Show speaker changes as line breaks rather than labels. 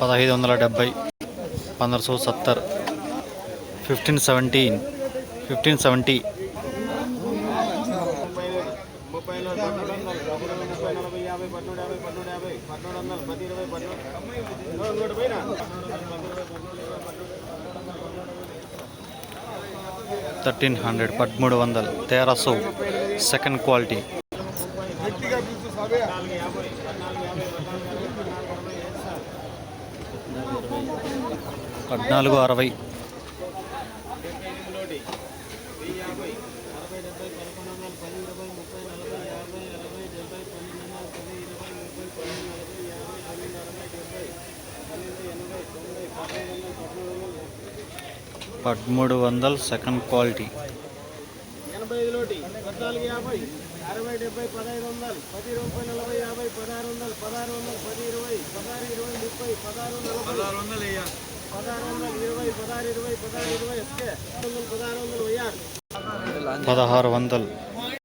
పదహైదు వందల డెబ్బై పందర్ సో సత్తర్ ఫిఫ్టీన్ సెవెంటీన్ ఫిఫ్టీన్ సెవెంటీ
ముప్పై ఐదు పన్నెండు యాభై పన్నెండు యాభై పన్నెండు యాభై పన్నెండు వందలు పది ఇరవై పన్నెండు నూట పైన
థర్టీన్ హండ్రెడ్ పదమూడు వందలు. తేరా సో సెకండ్ క్వాలిటీ. పద్నాలుగు అరవై. పదమూడు వందలు సెకండ్ క్వాలిటీ.
ఎనభై ఐదు లోటి పద్నాలుగు యాభై అరవై డెబ్బై పదహైదు వందలు పది నలభై యాభై పదహారు వందలు పదహారు వందలు పది ఇరవై పదహారు ఇరవై ముప్పై పదహారు నలభై. పదహారు వందలు పదహారు వందలు ఇరవై పదహారు ఇరవై పదహారు ఇరవై ఎస్కే వందలు పదహారు వందలు.
పదహారు వందలు.